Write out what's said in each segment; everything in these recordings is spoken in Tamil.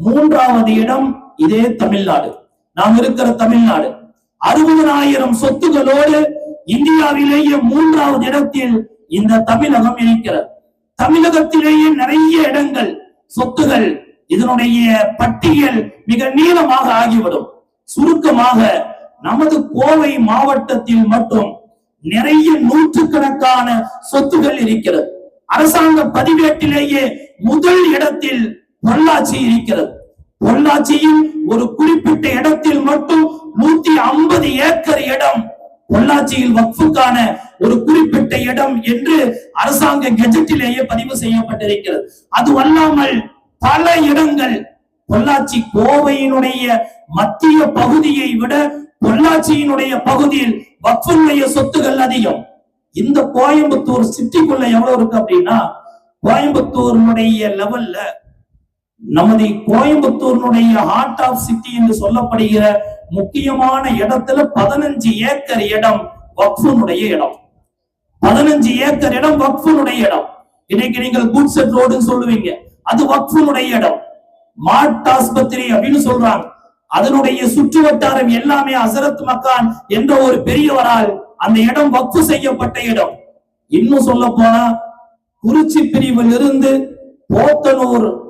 மூன்றாவது இடம் இதே தமிழ்நாடு. நாம் இருக்கிற தமிழ்நாடு. அறுபதனாயிரம் சொத்துகளோடு இந்தியாவிலேயே மூன்றாவது இடத்தில் இந்த தமிழகம் இருக்கிறது. தமிழகத்திலேயே நிறைய இடங்கள் சொத்துகள் இதனுடைய பட்டியல் மிக நீளமாக ஆகிவிடும். சுருக்கமாக நமது கோவை மாவட்டத்தில் மட்டும் நிறைய நூற்றுக்கணக்கான சொத்துகள் இருக்கிறது. அரசாங்க பதிவேட்டிலேயே முதல் இடத்தில் பொள்ளாச்சி இருக்கிறது. பொள்ளாச்சியில் ஒரு குறிப்பிட்ட இடத்தில் மட்டும் நூத்தி ஐம்பது ஏக்கர் இடம். பொள்ளாச்சியில் வக்ஃபுக்கான ஒரு குறிப்பிட்ட இடம் என்று அரசாங்க கெஜெட்டிலேயே பதிவு செய்யப்பட்டிருக்கிறது. அது அல்லாமல் பல இடங்கள் பொள்ளாச்சி கோவையினுடைய மத்திய பகுதியை விட பொள்ளாச்சியினுடைய பகுதியில் வக்ஃபுடைய சொத்துகள் அதிகம். இந்த கோயம்புத்தூர் சிட்டிக்குள்ள எவ்வளவு இருக்கு அப்படின்னா கோயம்புத்தூரினுடைய லெவல்ல நமது கோயம்புத்தூரினுடைய ஹார்ட் ஆஃப் சிட்டி என்று சொல்லப்படுகிற முக்கியமான இடத்துல பதினஞ்சு ஏக்கர் இடம் வக்ஃபுனுடைய இடம். பதினஞ்சு ஏக்கர் இடம் வக்ஃபுனுடைய இடம். இன்னைக்கு நீங்கள் குட்செட் ரோடுன்னு சொல்லுவீங்க. அது வக்ஃபுனுடைய இடம். மாட் ஆஸ்பத்திரி அப்படின்னு சொல்றாங்க. அதனுடைய சுற்று வட்டாரம் எல்லாமே அசரத் மக்கான் என்ற ஒரு பெரியவரால் அந்த இடம் வக்ஃபு செய்யப்பட்ட இடம். இன்னும் சொல்ல போனா குறிச்சி பிரிவில் இருந்து போத்தனூர்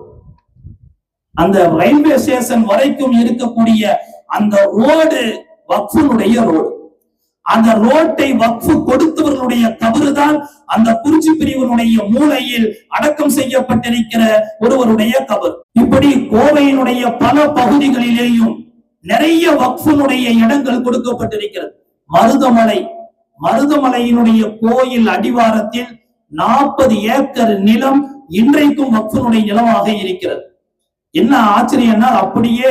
அந்த ரயில்வே ஸ்டேஷன் வரைக்கும் இருக்கக்கூடிய அந்த ரோடு வக்ஃபுனுடைய ரோடு அந்த ரோட்டை வக்ஃபு கொடுத்தவர்களுடைய கபறு தான் அந்த குறிச்சி பிரிவனுடைய மூலையில் அடக்கம் செய்யப்பட்டிருக்கிற ஒருவருடைய தவறு. இப்படி கோவையினுடைய பல பகுதிகளிலேயும் நிறைய வக்ஃபுனுடைய இடங்கள் கொடுக்கப்பட்டிருக்கிறது. மருதமலை மருதமலையினுடைய கோயில் அடிவாரத்தில் நாற்பது ஏக்கர் நிலம் இன்றைக்கும் வக்ஃபுனுடைய நிலமாக இருக்கிறது. என்ன ஆச்சரியம்னா அப்படியே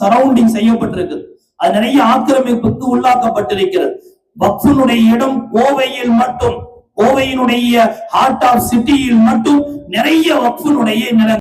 சரௌண்டிங் செய்யப்பட்டிருக்கு. அது நிறைய ஆக்கிரமிப்புக்கு உள்ளாக்கப்பட்டிருக்கிறது. வக்ஃபுனுடைய இடம் கோவையில் மட்டும் கோவையினுடைய ஹார்ட் ஆஃப் சிட்டியில் மட்டும் நிறைய வக்ஃபுனுடைய நிலம்